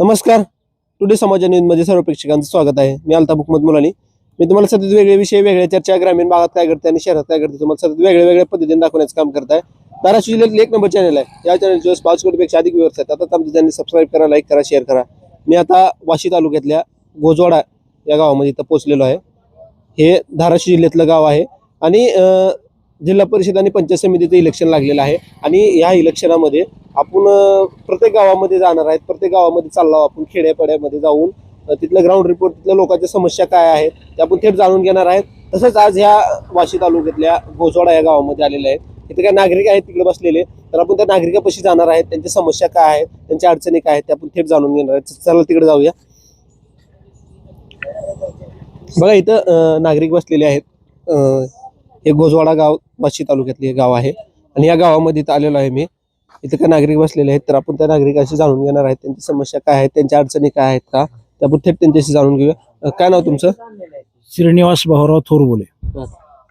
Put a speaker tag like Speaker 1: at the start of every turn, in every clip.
Speaker 1: नमस्कार. टुडे समाज न्यूजमध्ये सर्व प्रेक्षकांचं स्वागत आहे. मी अल्ताफ हुकमत मुलानी. मी तुम्हाला सतत वेगळे विषय वेगळ्या चर्चा ग्रामीण भागात काय करते आणि शहरात काय करते तुम्हाला सतत वेगळ्या वेगळ्या पद्धतीने दाखवण्याचं काम करत आहे. धाराशिव जिल्ह्यातील एक नंबर चॅनल आहे. या चॅनलचे पाच कोटीपेक्षा अधिक व्यवस्था आहेत. आता आमच्या चॅनल सबस्क्राईब करा लाईक करा शेअर करा. मी आता वाशी तालुक्यातल्या गोजवाडा या गावामध्ये इथं पोहोचलेलो आहे. हे धाराशिव जिल्ह्यातलं गाव आहे. आणि जिल्हा परिषद आणि पंचायत समितीचं इलेक्शन लागलेलं आहे. आणि या इलेक्शनामध्ये आपण प्रत्येक गावामध्ये जाणार आहेत. प्रत्येक गावामध्ये चाललो आपण. खेड्यापाड्यामध्ये जाऊन तिथलं ग्राउंड रिपोर्ट तिथल्या लोकांच्या समस्या काय आहेत त्या आपण थेट जाणून घेणार आहेत. तसंच आज ह्या वाशी तालुक्यातल्या गोजवाडा या गावामध्ये आलेले आहेत. इथे काय नागरिक आहेत तिकडे बसलेले. तर आपण त्या नागरिकापाशी जाणार आहेत. त्यांच्या समस्या काय आहेत त्यांच्या अडचणी काय आहेत त्या आपण थेट जाणून घेणार आहेत. चला तिकडे जाऊया. बघा इथं नागरिक बसलेले आहेत. हे गोजवाडा गाव वाशी तालुक्यातले हे गाव आहे. आणि या गावामध्ये इथं आलेलो आहे मी. इथं काय नागरिक बसलेले आहेत तर आपण त्या नागरिकाशी जाणून घेणार आहेत त्यांची समस्या काय आहेत त्यांच्या अडचणी काय आहेत का? ते आपण थेट त्यांच्याशी जाणून घेऊया. काय नाव तुमचं?
Speaker 2: श्रीनिवास भाऊराव थोरबोले.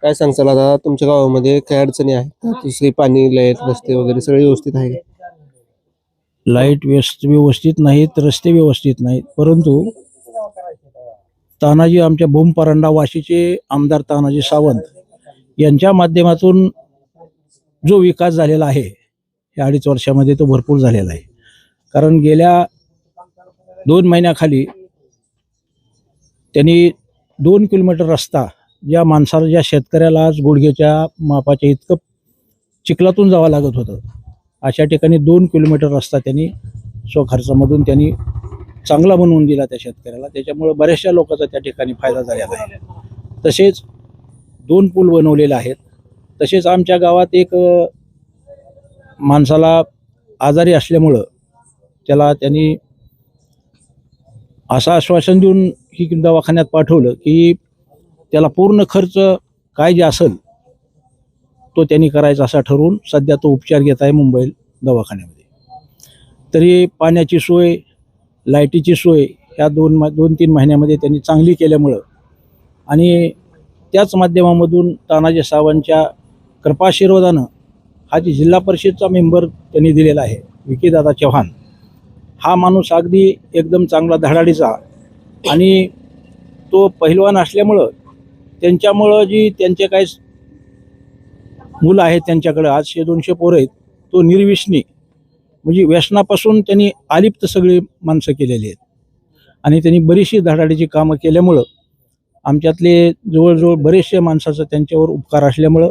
Speaker 1: काय सांगचाल आता? तुमच्या गावामध्ये काय अडचणी आहेत का? दुसरी पाणी लाइट रस्ते वगैरे सगळे व्यवस्थित आहे?
Speaker 2: लाइट व्यस्त व्यवस्थित नाहीत रस्ते व्यवस्थित नाहीत. परंतु तानाजी आमच्या भूमपरांडा वाशीचे आमदार तानाजी सावंत यांच्या माध्यमातून जो विकास झालेला आहे या अडीच वर्षामध्ये तो भरपूर झालेला आहे. कारण गेल्या दोन महिन्याखाली त्यांनी दोन किलोमीटर रस्ता ज्या माणसाला ज्या शेतकऱ्याला आज गुडघेच्या मापाच्या इतकं चिखलातून जावं लागत होतं अशा ठिकाणी दोन किलोमीटर रस्ता त्यांनी स्वखर्चामधून त्यांनी चांगला बनवून दिला त्या शेतकऱ्याला. त्याच्यामुळे बऱ्याचशा लोकांचा त्या ठिकाणी फायदा झालेला आहे. तसेच दोन पूल बनवलेले आहेत. तसेच आमच्या गावात एक माणसाला आजारी असल्यामुळं त्याला त्यांनी असं आश्वासन देऊन ही दवाखान्यात पाठवलं की त्याला पूर्ण खर्च काय जे असेल तो त्यांनी करायचा असा ठरवून सध्या तो उपचार घेत आहे मुंबई दवाखान्यामध्ये. तरी पाण्याची सोय लाईटीची सोय ह्या दोन मा दोन तीन महिन्यामध्ये त्यांनी चांगली केल्यामुळं आणि त्याच माध्यमामधून तानाजी सावंतच्या कृपाशीर्वादानं हा जी जिल्हा परिषदचा मेंबर त्यांनी दिलेला आहे विकीदादा चव्हाण हा माणूस अगदी एकदम चांगला धडाडीचा आणि तो पहिलवान असल्यामुळं त्यांच्यामुळं जी त्यांचे काही मुलं आहेत त्यांच्याकडे आजशे दोनशे पोरं आहेत तो निर्विष्णी म्हणजे व्यसनापासून त्यांनी आलिप्त सगळी माणसं केलेली आहेत. आणि त्यांनी बरीचशी धडाडीची कामं केल्यामुळं आमच्यातले जवळजवळ बरेचसे माणसाचं त्यांच्यावर उपकार असल्यामुळं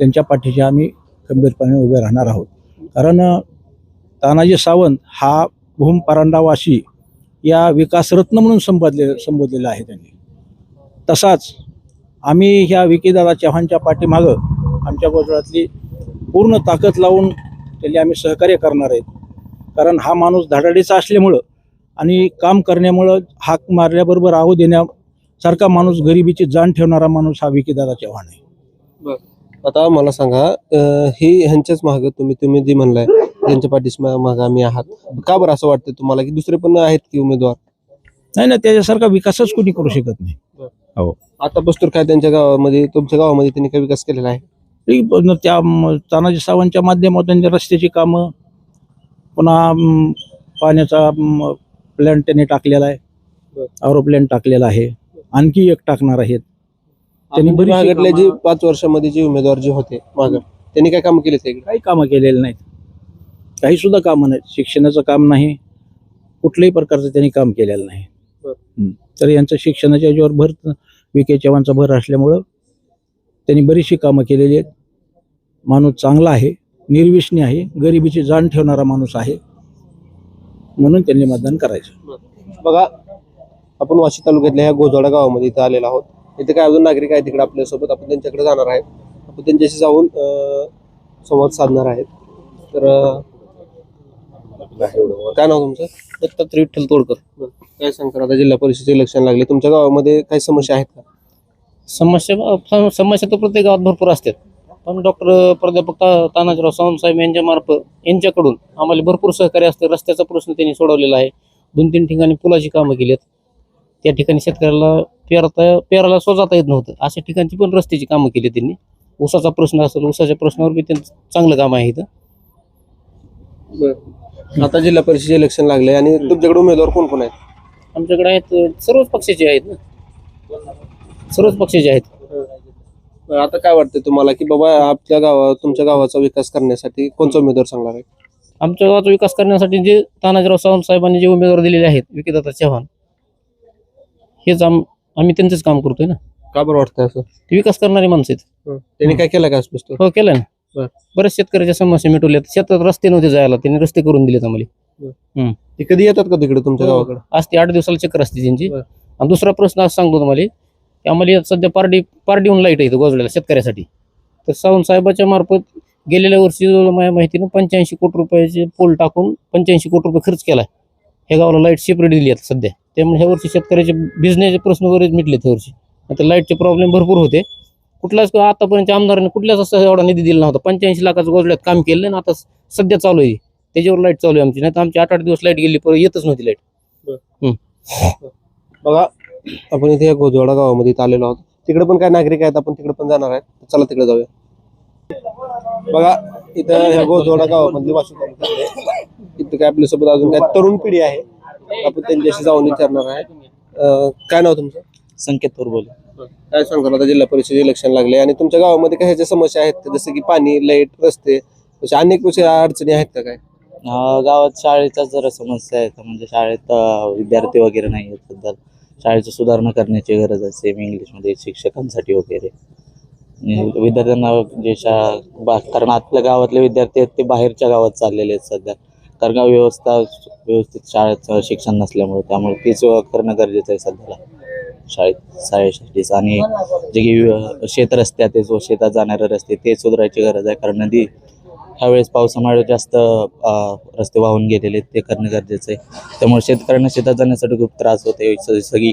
Speaker 2: त्यांच्या पाठीशी आम्ही खंबीरपणे उभे राहणार आहोत. कारण तानाजी सावंत हा भूम परांडावासी या विकासरत्न म्हणून संबोधले संबोधलेला आहे त्यांनी. तसाच आम्ही ह्या विकीदादा चव्हाणच्या पाठीमागं आमच्या गोजळातली पूर्ण ताकद लावून त्याला आम्ही सहकार्य करणार आहेत कारण हा माणूस धडाडीचा असल्यामुळं आणि काम करण्यामुळं हाक मारल्याबरोबर आहो देण्यासारखा माणूस गरिबीची जाण ठेवणारा माणूस हा विकीदादा चव्हाण आहे.
Speaker 1: आता मला सांगा अं, हे ह्यांच्याच मागं तुम्ही तुम्ही जे म्हणलाय त्यांच्या पाठीस मागं आम्ही आहात. का बरं असं वाटतं तुम्हाला की दुसरे पण आहेत की उमेदवार?
Speaker 2: नाही ना त्याच्यासारखा विकासच कोणी करू शकत नाही.
Speaker 1: आता बसतोर काय त्यांच्या गावामध्ये तुमच्या गावामध्ये त्यांनी काय विकास केलेला आहे?
Speaker 2: तरी पण त्या म- तानाजी सावंतच्या माध्यमातून त्या रस्त्याची कामं पुन्हा म, पाण्याचा प्लॅन त्यांनी टाकलेला आहे.
Speaker 1: बरं.
Speaker 2: आरो प्लॅन टाकलेला आहे. आणखी एक टाकणार आहेत. त्यांनी
Speaker 1: मागटले जे पाच वर्षामध्ये जे उमेदवार जे होते माग त्यांनी काय काम केले ते
Speaker 2: काही कामं केलेली नाहीत. काही सुद्धा कामं नाहीत. शिक्षणाचं काम नाही. कुठल्याही प्रकारचं त्यांनी काम केलेलं नाही.
Speaker 1: बरं.
Speaker 2: हं. तर यांचं शिक्षणाच्या याच्यावर भर विके चव्हाणचा भर असल्यामुळं त्यांनी बरीचशी कामं केलेली आहेत. माणूस चांगला आहे. निर्विष्णी आहे. गरिबीची जाण ठेवणारा माणूस आहे. म्हणून त्यांनी मतदान करायचं.
Speaker 1: बघा आपण वाशी तालुक्यातल्या ह्या गोजवाडा गावामध्ये इथं आलेलो आहोत. इथे काय अजून नागरिक आहेत तिकडे आपल्यासोबत आपण त्यांच्याकडे जाणार आहेत आपण त्यांच्याशी जाऊन संवाद साधणार आहेत. तर काय नाव तुमचं? दत्तात्रय विठ्ठल तोडकर. काय सांगता आता जिल्हा परिषदेचे इलेक्शन लागले. तुमच्या गावामध्ये काही समस्या आहेत का?
Speaker 3: समस्या सम- समस्या तर प्रत्येक गावात भरपूर असतात. पण डॉक्टर प्राध्यापक तानाजीराव सावंत साहेब यांच्या मार्फत यांच्याकडून आम्हाला भरपूर सहकार्य असते. रस्त्याचा प्रश्न त्यांनी सोडवलेला आहे. दोन तीन ठिकाणी पुलाची कामं केली आहेत त्या ठिकाणी शेतकऱ्याला पेरता पेराला स्वजाता येत नव्हतं. अशा ठिकाणची पण रस्त्याची कामं केली त्यांनी. ऊसाचा प्रश्न असेल ऊसाच्या प्रश्नावर बी त्यांचं चांगलं काम आहे इथं.
Speaker 1: आता जिल्हा परिषद इलेक्शन लागले आणि तुमच्याकडे उमेदवार कोण कोण आहेत?
Speaker 3: आमच्याकडे आहेत सर्वच पक्षाचे आहेत ना. सर्वच पक्षाचे आहेत.
Speaker 1: आता काय वाटतं तुम्हाला की बाबा आपल्या गावात तुमच्या गावाचा विकास करण्यासाठी कोणता उमेदवार चांगला आहे?
Speaker 3: आमच्या गावाचा विकास करण्यासाठी जे तानाजीराव सावंत साहेबांनी जे उमेदवार दिलेले आहेत विकीदाता चव्हाण हेच आम आम्ही त्यांचंच काम करतोय ना.
Speaker 1: का बरं वाटतं असं?
Speaker 3: ते विकास करणारी माणसं आहेत.
Speaker 1: त्यांनी काय केलं का आजपासून
Speaker 3: हो केलं ना.
Speaker 1: बरं.
Speaker 3: बऱ्याच शेतकऱ्याच्या समस्या मिटवल्यात. शेतात रस्ते नव्हते जायला त्यांनी रस्ते करून दिलेत आम्हाला.
Speaker 1: ते कधी येतात का तिकडे तुमच्या
Speaker 3: हो.
Speaker 1: गावाकडे?
Speaker 3: आज ती आठ दिवसाला चक्कर असते त्यांची.
Speaker 1: बरं.
Speaker 3: आणि दुसरा प्रश्न आज सांगतो तुम्हाला की आम्हाला सध्या पारडी पारडीहून लाइट आहे इथं गोजड्याला शेतकऱ्यासाठी. तर सावंत साहेबाच्या मार्फत गेलेल्या वर्षी माझ्या माहितीनं पंच्याऐंशी कोटी रुपयाचे पोल टाकून पंच्याऐंशी कोटी रुपये खर्च केला ह्या गावाला लाइट सेपरेट दिली आता सध्या. त्यामुळे ह्या वर्षी शेतकऱ्याचे भिजण्याचे प्रश्न वगैरे मिटले त्या वर्षी. आता लाईटचे प्रॉब्लेम भरपूर होते. कुठलाच आतापर्यंत आमदाराने कुठल्याच असं एवढा निधी दिला नव्हता. पंच्याऐंशी लाखाचं गोजड्यात काम केलं आणि आता सध्या चालू आहे. त्याच्यावर लाइट चालू आहे आमची. नाही तर आमची आठ आठ दिवस लाइट गेली परत येतच नव्हती लाइट
Speaker 1: बघा आपण इथे गोजवाडा गावामध्ये इथं आलेलो आहोत. तिकडे पण काय नागरिक आहेत आपण तिकडे पण जाणार आहेत. चला तिकडे जाऊया. बघा इथं ह्या गोजवाडा गावामधली वाशिम तालुक्यातले इथं काय आपल्यासोबत अजून काय तरुण पिढी आहे. आपण त्यांच्याशी जाऊन विचारणार आहे. अं, काय नाव तुमचं?
Speaker 4: संकेत बोल.
Speaker 1: काय सांगता आता जिल्हा परिषद इलेक्शन लागले आणि तुमच्या गावामध्ये काही ह्याच्या समस्या आहेत का? जसं की पाणी लाइट रस्ते अशा अनेक विषय अडचणी आहेत का काय?
Speaker 4: गावात शाळेच्या जरा समस्या आहेत म्हणजे शाळेत अं, विद्यार्थी वगैरे नाही आहेत सध्या. शाळेची सुधारणा करण्याची गरज आहे. सेम इंग्लिशमध्ये शिक्षकांसाठी वगैरे. विद्यार्थ्यांना जे शा बा कारण आपल्या गावातले विद्यार्थी आहेत ते बाहेरच्या गावात चाललेले आहेत सध्या. कारण का व्यवस्था व्यवस्थित शाळेत शिक्षण नसल्यामुळे त्यामुळे तेच करणं गरजेचं आहे सध्याला. शाळेत शाळेसाठीच. आणि जे की शेत रस्ते आहेत ते जो शेतात जाणारे रस्ते ते सुधारायची गरज आहे. कारण नदी ह्यावेळेस पावसामुळे जास्त रस्ते वाहून गेलेले आहेत ते करणं गरजेचं आहे. त्यामुळे शेतकऱ्यांना शेतात जाण्यासाठी खूप त्रास होते सगळी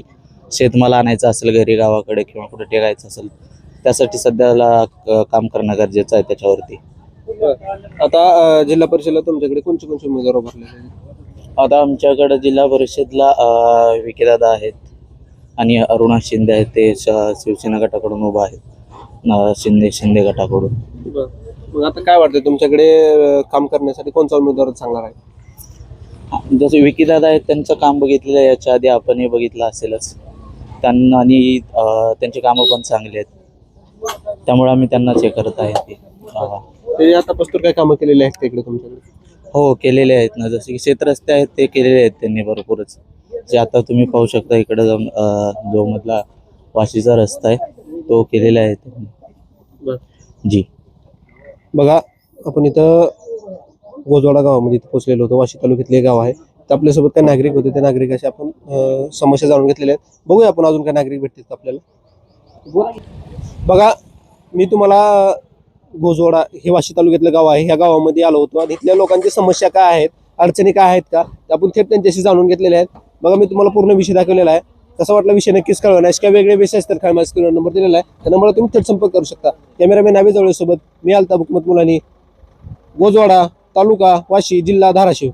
Speaker 4: शेतमाल आणायचं असेल घरी गावाकडे किंवा कुठे टेकायचं असेल त्यासाठी सध्याला काम करणं गरजेचं आहे त्याच्यावरती.
Speaker 1: आता जिल्हा परिषदला तुमच्याकडे कोणते कोणते उमेदवार उभारले आहेत?
Speaker 4: आता आमच्याकडे जिल्हा परिषदला विकेदादा आहेत आणि अरुणा शिंदे आहेत. ते शिवसेना गटाकडून उभा आहेत. शिंदे शिंदे गटाकडून.
Speaker 1: मग आता काय वाटतं तुमच्याकडे काम करण्यासाठी कोणता उमेदवार चांगला आहे
Speaker 4: जसे विकीदादा आहेत त्यांचं काम बघितलेलं आहे. याच्या आधी आपणही बघितलं असेलच. त्यांना आणि त्यांची कामं पण चांगली आहेत. त्यामुळे आम्ही त्यांनाच हे करत आहे. ते
Speaker 1: आता पस्तूर काय कामं केलेली आहेत का इकडे तुमच्याकडे?
Speaker 4: हो केलेले आहेत ना. जसे की शेतरस्ते आहेत ते केलेले आहेत त्यांनी भरपूरच. जे आता तुम्ही पाहू शकता इकडे जाऊन अं, जो मधला वाशीचा रस्ता आहे तो केलेला आहे त्यांनी. जी.
Speaker 1: बघा आपण इथं गोजवाडा गावामध्ये इथं पोहोचलेलो होतो. वाशी तालुक्यातले गाव आहे. तर आपल्यासोबत काही नागरिक होते. त्या नागरिकाशी आपण अं, समस्या जाणून घेतलेल्या आहेत. बघूया आपण अजून काही नागरिक भेटतील का आपल्याला. बघा मी तुम्हाला गोजवाडा हे वाशी तालुक्यातलं गाव आहे. ह्या गावामध्ये आलो होतो आणि इथल्या लोकांची समस्या काय आहेत? अडचणी काय आहेत का? आपण थेट त्यांच्याशी जाणून घेतलेल्या आहेत. बघा मी तुम्हाला पूर्ण विषय दाखवलेला आहे. कसा वाटला विषय नक्कीच कळवा. नाही काय वेगळे विषय असतात काय माझ्या स्क्रीनवर नंबर दिलेला आहे. त्या नंबरला तुम्ही थेट संपर्क करू शकता. कॅमेरामॅन नावे जवळसोबत मी आलता बुकमत मुलानी गोजवाडा तालुका वाशी जिल्हा धाराशिव.